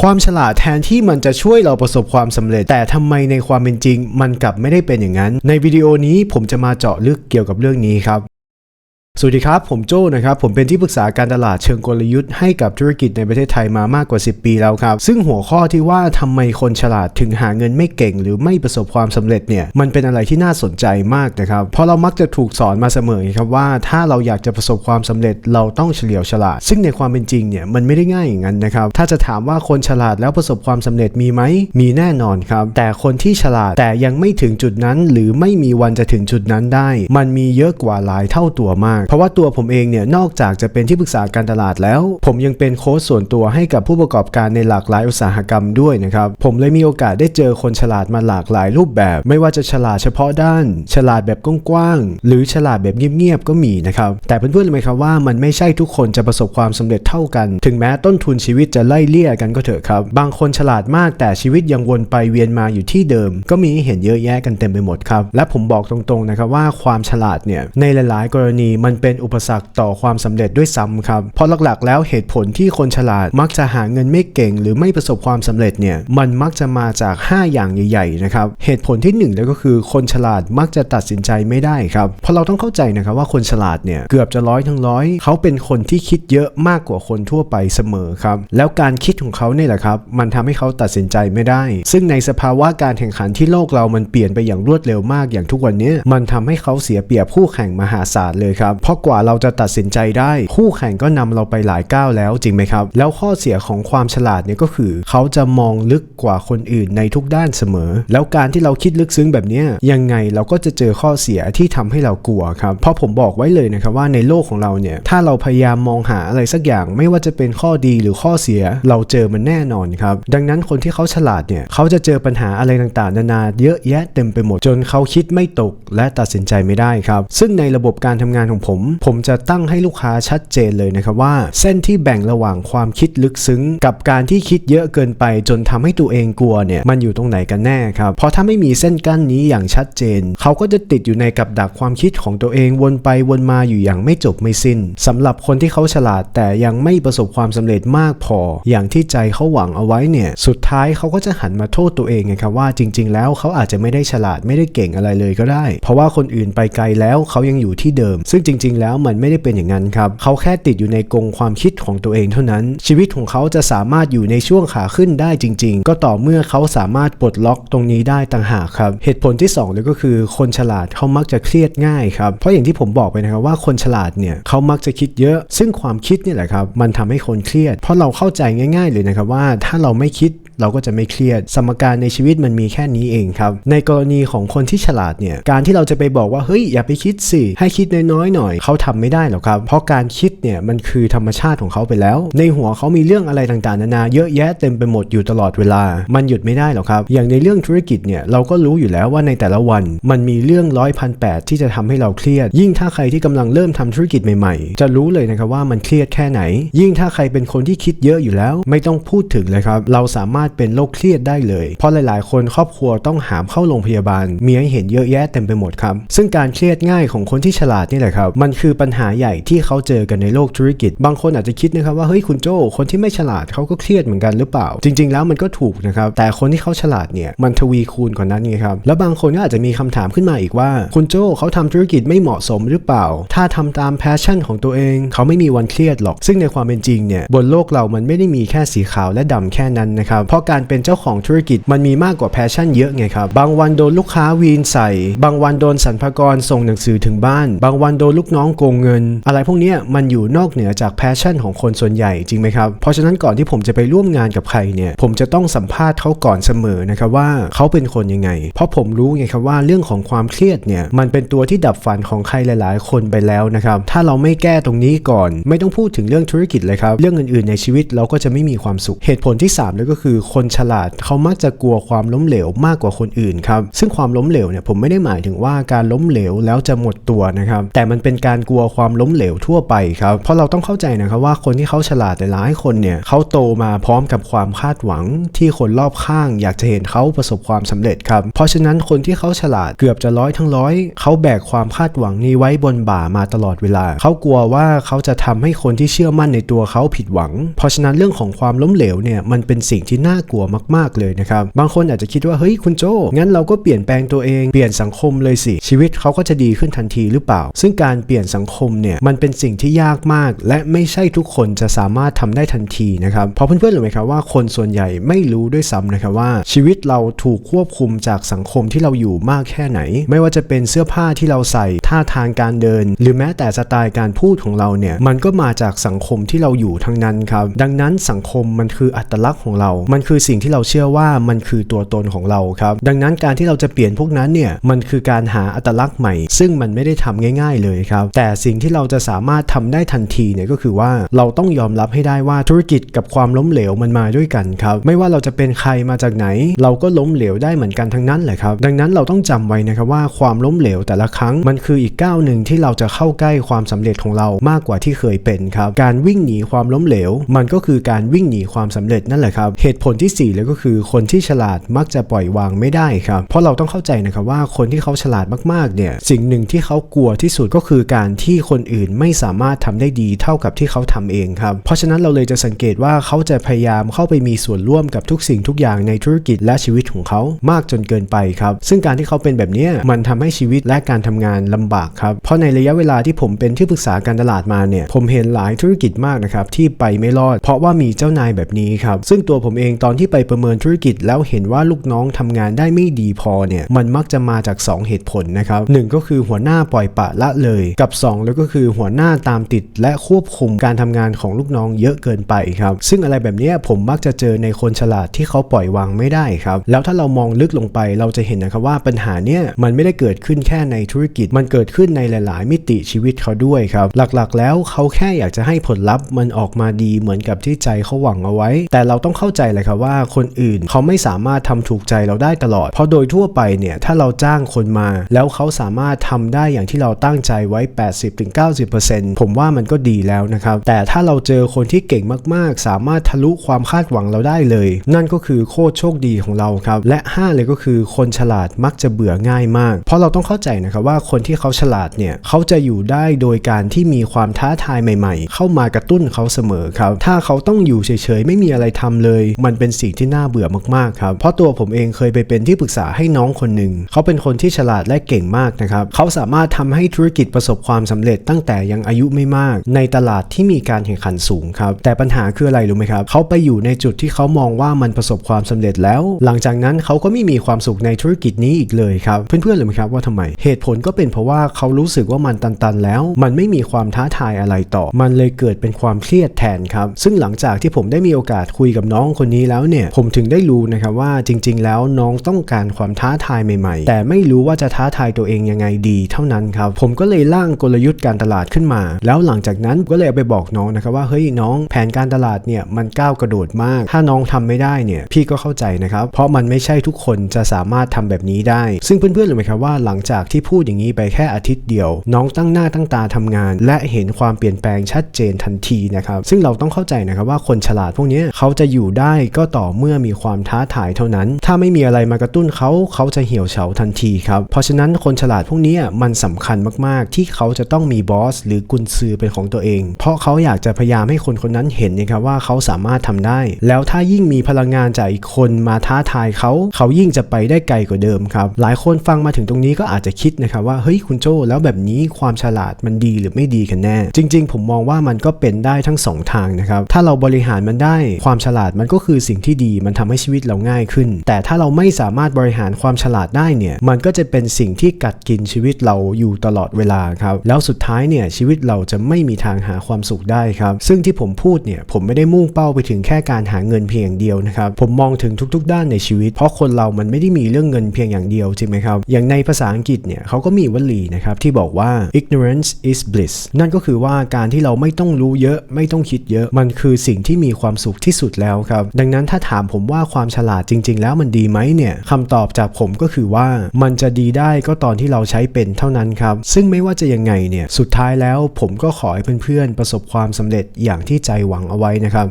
ความฉลาดแทนที่มันจะช่วยเราประสบความสำเร็จ แต่ทำไมในความเป็นจริง มันกลับไม่ได้เป็นอย่างนั้น ในวิดีโอนี้ผมจะมาเจาะลึกเกี่ยวกับเรื่องนี้ครับ สวัสดีครับ ผมโจ้นะครับ ผมเป็นที่ปรึกษาการตลาดเชิงกลยุทธ์ให้กับธุรกิจในประเทศไทยมามากกว่า 10 ปีแล้วครับ ซึ่งหัวข้อที่ว่าทำไมคนฉลาดถึงหาเงินไม่เก่ง หรือไม่ประสบความสำเร็จเนี่ยมันเป็นอะไรที่น่าสนใจมากนะครับ เพราะเรามักจะถูกสอนมาเสมอครับว่าถ้าเราอยากจะประสบความสำเร็จเราต้องเฉลียวฉลาด ซึ่งในความเป็นจริงเนี่ยมันไม่ได้ง่ายอย่างนั้นนะครับถ้าจะถามว่าคนฉลาดแล้วประสบความสำเร็จมีไหมมีแน่นอนครับ แต่คนที่ฉลาดแต่ยังไม่ถึงจุดนั้น หรือไม่มีวันจะถึงจุดนั้นได้ มันมีเยอะกว่าหลายเท่าตัวมากเพราะว่าตัวผมเองเนี่ยนอกจากจะเป็นที่ปรึกษาการตลาดแล้ว ผมยังเป็นโค้ชส่วนตัวให้กับผู้ประกอบการในหลากหลายอุตสาหกรรมด้วยนะครับผมเลยมีโอกาสได้เจอคนฉลาดมาหลากหลายรูปแบบ ไม่ว่าจะฉลาดเฉพาะด้าน ฉลาดแบบกว้างๆหรือฉลาดแบบเงียบๆก็มีนะครับแต่เพื่อนๆรู้ไหมครับว่ามันไม่ใช่ทุกคนจะประสบความสำเร็จเท่ากัน ถึงแม้ต้นทุนชีวิตจะไล่เลี่ยกันก็เถอะครับ บางคนฉลาดมากแต่ชีวิตยังวนไปเวียนมาอยู่ที่เดิม ก็มีเห็นเยอะแยะกันเต็มไปหมดครับและผมบอกตรงๆนะครับว่าความฉลาดเนี่ยในหลายๆ กรณีมันเป็นอุปสรรคต่อความสำเร็จด้วยซ้ำครับ เพราะหลักๆ แล้วเหตุผลที่คนฉลาดมักจะหาเงินไม่เก่ง หรือไม่ประสบความสำเร็จเนี่ยมันมักจะมาจาก 5 อย่างใหญ่ๆนะครับเหตุผลที่1เลยก็คือคนฉลาดมักจะตัดสินใจไม่ได้ครับเพราะเราต้องเข้าใจนะครับว่าคนฉลาดเนี่ยเกือบจะร้อยทั้งร้อยเขาเป็นคนที่คิดเยอะมากกว่าคนทั่วไปเสมอครับแล้วการคิดของเขาเนี่ยแหละครับมันทำให้เขาตัดสินใจไม่ได้ ซึ่งในสภาวะการแข่งขันที่โลกเรามันเปลี่ยนไปอย่างรวดเร็วมากอย่างทุกวันนี้มันทำให้เขาเสียเปรียบคู่แข่งมหาศาลเลยครับเพราะกว่าเราจะตัดสินใจได้ คู่แข่งก็นำเราไปหลายก้าวแล้วจริงไหมครับ แล้วข้อเสียของความฉลาดเนี่ยก็คือ เขาจะมองลึกกว่าคนอื่นในทุกด้านเสมอ แล้วการที่เราคิดลึกซึ้งแบบนี้ยยังไงเราก็จะเจอข้อเสียที่ทำให้เรากลัวครับเพราะผมบอกไว้เลยนะครับว่าในโลกของเราเนี่ยถ้าเราพยายามมองหาอะไรสักอย่างไม่ว่าจะเป็นข้อดีหรือข้อเสียเราเจอมันแน่นอนครับดังนั้นคนที่เขาฉลาดเนี่ยเขาจะเจอปัญหาอะไรต่างๆ นานาเยอะแยะเต็มไปหมดจนเขาคิดไม่ตกและตัดสินใจไม่ได้ครับซึ่งในระบบการทำงานของผมผมจะตั้งให้ลูกค้าชัดเจนเลยนะครับว่า เส้นที่แบ่งระหว่างความคิดลึกซึ้ง กับการที่คิดเยอะเกินไป จนทำให้ตัวเองกลัวเนี่ยมันอยู่ตรงไหนกันแน่ครับเพราะถ้าไม่มีเส้นกั้นนี้อย่างชัดเจน เขาก็จะติดอยู่ในกับดักความคิดของตัวเองวนไปวนมาอยู่อย่างไม่จบไม่สิ้นสำหรับคนที่เขาฉลาดแต่ยังไม่ประสบความสำเร็จมากพอ อย่างที่ใจเขาหวังเอาไว้เนี่ยสุดท้ายเขาก็จะหันมาโทษตัวเองไงครับว่าจริง ๆ แล้วเขาอาจจะไม่ได้ฉลาดไม่ได้เก่งอะไรเลยก็ได้ เพราะว่าคนอื่นไปไกลแล้วเขายังอยู่ที่เดิม ซึ่งจริง ๆ แล้วมันไม่ได้เป็นอย่างนั้นครับเขาแค่ติดอยู่ในกรงความคิดของตัวเองเท่านั้น ชีวิตของเขาจะสามารถอยู่ในช่วงขาขึ้นได้จริง ๆ ก็ต่อเมื่อเขาสามารถปลดล็อกตรงนี้ได้ต่างหากครับ เหตุผลที่2เลยก็คือคนฉลาดเขามักจะเครียดง่ายครับเพราะอย่างที่ผมบอกไปนะครับว่าคนฉลาดเนี่ยเขามักจะคิดเยอะ ซึ่งความคิดนี่แหละครับมันทำให้คนเครียด เพราะเราเข้าใจง่าย ๆ เลยนะครับว่าถ้าเราไม่คิด เราก็จะไม่เครียด สมการในชีวิตมันมีแค่นี้เองครับ ในกรณีของคนที่ฉลาดเนี่ยการที่เราจะไปบอกว่าเฮ้ยอย่าไปคิดสิให้คิดน้อยๆหน่อยเขาทำไม่ได้หรอกครับ เพราะการคิดเนี่ยมันคือธรรมชาติของเขาไปแล้ว ในหัวเขามีเรื่องอะไรต่างๆนานาเยอะแยะเต็มไปหมดอยู่ตลอดเวลา มันหยุดไม่ได้หรอกครับ อย่างในเรื่องธุรกิจเนี่ยเราก็รู้อยู่แล้วว่าในแต่ละวัน มันมีเรื่องร้อยพันแปดที่จะทำให้เราเครียด ยิ่งถ้าใครที่กำลังเริ่มทำธุรกิจใหม่ๆ จะรู้เลยนะครับว่ามันเครียดแค่ไหน ยิ่งถ้าใครเป็นคนที่คิดเยอะอยู่แล้ว ไม่ต้องพูดถึงเลยครับ เราสามารถเป็นโรคเครียดได้เลย เพราะหลายๆ คนครอบครัวต้องหามเข้าโรงพยาบาล มีให้เห็นเยอะแยะเต็มไปหมดครับ ซึ่งการเครียดง่ายของคนที่ฉลาดนี่แหละครับ มันคือปัญหาใหญ่ที่เขาเจอกันในโลกธุรกิจ บางคนอาจจะคิดนะครับว่าเฮ้ยคุณโจคนที่ไม่ฉลาดเขาก็เครียดเหมือนกันหรือเปล่า จริง ๆ แล้วมันก็ถูกนะครับ แต่คนที่เขาฉลาดเนี่ยมันทวีคูณกว่านั้นไงครับ แล้วบางคนก็อาจจะมีคำถามขึ้นมาอีกว่า คุณโจเขาทำธุรกิจไม่เหมาะสมหรือเปล่า ถ้าทำตามแพชชั่นของตัวเองเขาไม่มีวันเครียดหรอก ซึ่งในความเป็นจริงเนี่ยบนโลกเรามันไม่ได้มีแค่สีขาวและดำแค่นั้นนะครับเพราะการเป็นเจ้าของธุรกิจมันมีมากกว่าแพชชั่นเยอะไงครับ บางวันโดนลูกค้าวีนใส่ บางวันโดนสรรพากรส่งหนังสือถึงบ้าน บางวันโดนลูกน้องโกงเงิน อะไรพวกนี้มันอยู่นอกเหนือจากแพชชั่นของคนส่วนใหญ่จริงไหมครับ เพราะฉะนั้นก่อนที่ผมจะไปร่วมงานกับใครเนี่ย ผมจะต้องสัมภาษณ์เขาก่อนเสมอนะครับว่าเขาเป็นคนยังไง เพราะผมรู้ไงครับว่าเรื่องของความเครียดเนี่ยมันเป็นตัวที่ดับฝันของใครหลาย ๆ คนไปแล้วนะครับถ้าเราไม่แก้ตรงนี้ก่อน ไม่ต้องพูดถึงเรื่องธุรกิจเลยครับเรื่องอื่น ๆ ในชีวิตเราก็จะไม่มีความสุขเหตุผลที่3เลยก็คือคนฉลาดเขามักจะกลัวความล้มเหลวมากกว่าคนอื่นครับซึ่งความล้มเหลวเนี่ยผมไม่ได้หมายถึงว่าการล้มเหลวแล้วจะหมดตัวนะครับแต่มันเป็นการกลัวความล้มเหลวทั่วไปครับเพราะเราต้องเข้าใจนะครับว่าคนที่เขาฉลาดแต่หลายคนเนี่ยเขาโตมาพร้อมกับความคาดหวังที่คนรอบข้าง อยากจะเห็นเขาประสบความสำเร็จครับเพราะฉะนั้นคนที่เขาฉลาดเกือบจะร้อยทั้งร้อยเขาแบกความคาดหวังนี้ไว้บนบ่ามาตลอดเวลา เขากลัวว่าเขาจะทำให้คนที่เชื่อมั่นในตัวเขาผิดหวัง เพราะฉะนั้นเรื่องของความล้มเหลวเนี่ยมันเป็นสิ่งที่น่ากลัวมากๆเลยนะครับ บางคนอาจจะคิดว่าเฮ้ยคุณโจงั้นเราก็เปลี่ยนแปลงตัวเองเปลี่ยนสังคมเลยสิ ชีวิตเขาก็จะดีขึ้นทันทีหรือเปล่า ซึ่งการเปลี่ยนสังคมเนี่ยมันเป็นสิ่งที่ยากมาก และไม่ใช่ทุกคนจะสามารถทำได้ทันทีนะครับเพราะเพื่อนๆรู้ไหมครับว่าคนส่วนใหญ่ไม่รู้ด้วยซ้ำนะครับว่า ชีวิตเราถูกควบคุมจากสังคมที่เราอยู่มากแค่ไหน ไม่ว่าจะเป็นเสื้อผ้าที่เราใส่ท่าทางการเดิน หรือแม้แต่สไตล์การพูดของเราเนี่ยมันก็มาจากสังคมที่เราอยู่ทั้งนั้นครับดังนั้นสังคมมันคืออัตลักษณ์ของเรา มันคือสิ่งที่เราเชื่อว่ามันคือตัวตนของเราครับ ดังนั้นการที่เราจะเปลี่ยนพวกนั้นเนี่ยมันคือการหาอัตลักษณ์ใหม่ ซึ่งมันไม่ได้ทำง่าย ๆ เลยครับ แต่สิ่งที่เราจะสามารถทำได้ทันทีเนี่ยก็คือว่าเราต้องยอมรับให้ได้ว่าธุรกิจกับความล้มเหลวมันมาด้วยกันครับไม่ว่าเราจะเป็นใครมาจากไหน เราก็ล้มเหลวได้เหมือนกันทั้งนั้นแหละครับ ดังนั้นเราต้องจำไว้นะครับว่าความล้มเหลวแต่ละครั้งมันคืออีกก้าวหนึ่งที่เราจะเข้าใกล้ความสำเร็จของเรามากกว่าที่เคยเป็นครับการวิ่งหนีความล้มเหลว มันก็คือการวิ่งหนีความสำเร็จนั่นแหละครับเหตุผลที่สี่เลยก็คือคนที่ฉลาดมักจะปล่อยวางไม่ได้ครับ เพราะเราต้องเข้าใจนะครับว่าคนที่เขาฉลาดมากๆเนี่ยสิ่งหนึ่งที่เขากลัวที่สุดก็คือการที่คนอื่นไม่สามารถทำได้ดีเท่ากับที่เขาทำเองครับ เพราะฉะนั้นเราเลยจะสังเกตว่าเขาจะพยายามเข้าไปมีส่วนร่วมกับทุกสิ่งทุกอย่างในธุรกิจและชีวิตของเขามากจนเกินไปครับ ซึ่งการที่เขาเป็นแบบนี้มันทำให้ชีวิตและการทำงานลำบากครับ เพราะในระยะเวลาที่ผมเป็นที่ปรึกษาการตลาดมาเนี่ยผมเห็นหลายธุรกิจมากนะครับที่ไปไม่รอด เพราะว่ามีเจ้านายแบบนี้ครับ ซึ่งตัวผมเองตอนที่ไปประเมินธุรกิจ แล้วเห็นว่าลูกน้องทำงานได้ไม่ดีพอเนี่ยมันมักจะมาจาก 2 เหตุผลนะครับหนึ่งก็คือหัวหน้าปล่อยปะละเลย กับ 2 แล้วก็คือหัวหน้าตามติด และควบคุมการทำงานของลูกน้องเยอะเกินไปครับซึ่งอะไรแบบนี้ผมมักจะเจอในคนฉลาดที่เขาปล่อยวางไม่ได้ครับแล้วถ้าเรามองลึกลงไปเราจะเห็นนะครับว่าปัญหาเนี่ยมันไม่ได้เกิดขึ้นแค่ในธุรกิจ มันเกิดขึ้นในหลาย ๆ มิติชีวิตเขาด้วยครับหลักๆ แล้วเขาแค่อยากจะให้ผลลัพธ์มันออกมาดีเหมือนกับที่ใจเขาหวังเอาไว้ แต่เราต้องเข้าใจเลยครับว่าคนอื่นเขาไม่สามารถทำถูกใจเราได้ตลอด เพราะโดยทั่วไปเนี่ยถ้าเราจ้างคนมา แล้วเขาสามารถทำได้อย่างที่เราตั้งใจไว้ 80-90%ผมว่ามันก็ดีแล้วนะครับ แต่ถ้าเราเจอคนที่เก่งมากๆ สามารถทะลุความคาดหวังเราได้เลย นั่นก็คือโคตรโชคดีของเราครับ และ 5 เลยก็คือคนฉลาดมักจะเบื่อง่ายมาก เพราะเราต้องเข้าใจนะครับว่าคนที่เขาฉลาดเนี่ยเขาจะอยู่ได้โดยการที่มีความท้าทายใหม่ ๆ เข้ามากระตุ้นเขาเสมอครับ ถ้าเขาต้องอยู่เฉยๆ ไม่มีอะไรทำเลย มันเป็นสิ่งที่น่าเบื่อมากๆครับเพราะตัวผมเองเคยไปเป็นที่ปรึกษาให้น้องคนหนึ่งเขาเป็นคนที่ฉลาดและเก่งมากนะครับเขาสามารถทำให้ธุรกิจประสบความสำเร็จตั้งแต่ยังอายุไม่มาก ในตลาดที่มีการแข่งขันสูงครับแต่ปัญหาคืออะไรรู้ไหมครับเขาไปอยู่ในจุดที่เขามองว่ามันประสบความสำเร็จแล้ว หลังจากนั้นเขาก็ไม่มีความสุขในธุรกิจนี้อีกเลยครับเพื่อนๆรู้ไหมครับว่าทำไม เหตุผลก็เป็นเพราะว่าเขารู้สึกว่ามันตันๆ แล้ว มันไม่มีความท้าทายอะไรต่อ มันเลยเกิดเป็นความเครียดแทนครับซึ่งหลังจากที่ผมได้มีโอกาสคุยกับน้องคนนี้แล้วเนี่ยผมถึงได้รู้นะครับว่าจริง ๆ แล้วน้องต้องการความท้าทายใหม่ๆ แต่ไม่รู้ว่าจะท้าทายตัวเองยังไงดีเท่านั้นครับผมก็เลยร่างกลยุทธ์การตลาดขึ้นมา แล้วหลังจากนั้นก็เลยเอาไปบอกน้องนะครับว่าเฮ้ยน้องแผนการตลาดเนี่ยมันก้าวกระโดดมาก ถ้าน้องทำไม่ได้เนี่ยพี่ก็เข้าใจนะครับเพราะมันไม่ใช่ทุกคนจะสามารถทำแบบนี้ได้ ซึ่งเพื่อนๆรู้ไหมครับว่าหลังจากที่พูดอย่างนี้ไปแค่อาทิตย์เดียว น้องตั้งหน้าตั้งตาทำงาน และเห็นความเปลี่ยนแปลงชัดเจนทันทีนะครับซึ่งเราต้องเข้าใจนะครับว่าคนฉลาดพวกนี้เขาจะอยู่ได้ก็ต่อเมื่อมีความท้าทายเท่านั้น ถ้าไม่มีอะไรมากระตุ้นเขาเขาจะเหี่ยวเฉาทันทีครับ เพราะฉะนั้นคนฉลาดพวกนี้มันสำคัญมากๆ ที่เขาจะต้องมีบอสหรือกุนซือเป็นของตัวเอง เพราะเขาอยากจะพยายามให้คนคนนั้นเห็นนะครับว่าเขาสามารถทำได้ แล้วถ้ายิ่งมีพลังงานจากอีกคนมาท้าทายเขาเขายิ่งจะไปได้ไกลกว่าเดิมครับหลายคนฟังมาถึงตรงนี้ก็อาจจะคิดนะครับว่าเฮ้ยคุณโจแล้วแบบนี้ความฉลาดมันดีหรือไม่ดีกันแน่ จริง ๆ ผมมองว่ามันก็เป็นได้ทั้งสองทางนะครับถ้าเราบริหารมันได้ความฉลาดมันก็คือสิ่งที่ดี มันทำให้ชีวิตเราง่ายขึ้น แต่ถ้าเราไม่สามารถบริหารความฉลาดได้เนี่ย มันก็จะเป็นสิ่งที่กัดกินชีวิตเราอยู่ตลอดเวลาครับ แล้วสุดท้ายเนี่ยชีวิตเราจะไม่มีทางหาความสุขได้ครับ ซึ่งที่ผมพูดเนี่ยผมไม่ได้มุ่งเป้าไปถึงแค่การหาเงินเพียงอย่างเดียวนะครับ ผมมองถึงทุก ๆ ด้านในชีวิต เพราะคนเรามันไม่ได้มีเรื่องเงินเพียงอย่างเดียวใช่ไหมครับ อย่างในภาษาอังกฤษเนี่ยเขาก็มีวลีนะครับที่บอกว่า ignorance is bliss นั่นก็คือว่าการที่เราไม่ต้องรู้เยอะ ไม่ต้องคิดเยอะ มันคือสิ่งที่มีความสุขที่สุดแล้วครับ ดังนั้นนั้นถ้าถามผมว่าความฉลาดจริง ๆ แล้วมันดีไหมเนี่ยคำตอบจากผมก็คือว่ามันจะดีได้ก็ตอนที่เราใช้เป็นเท่านั้นครับ ซึ่งไม่ว่าจะยังไงเนี่ยสุดท้ายแล้วผมก็ขอให้เพื่อนๆประสบความสำเร็จอย่างที่ใจหวังเอาไว้นะครับ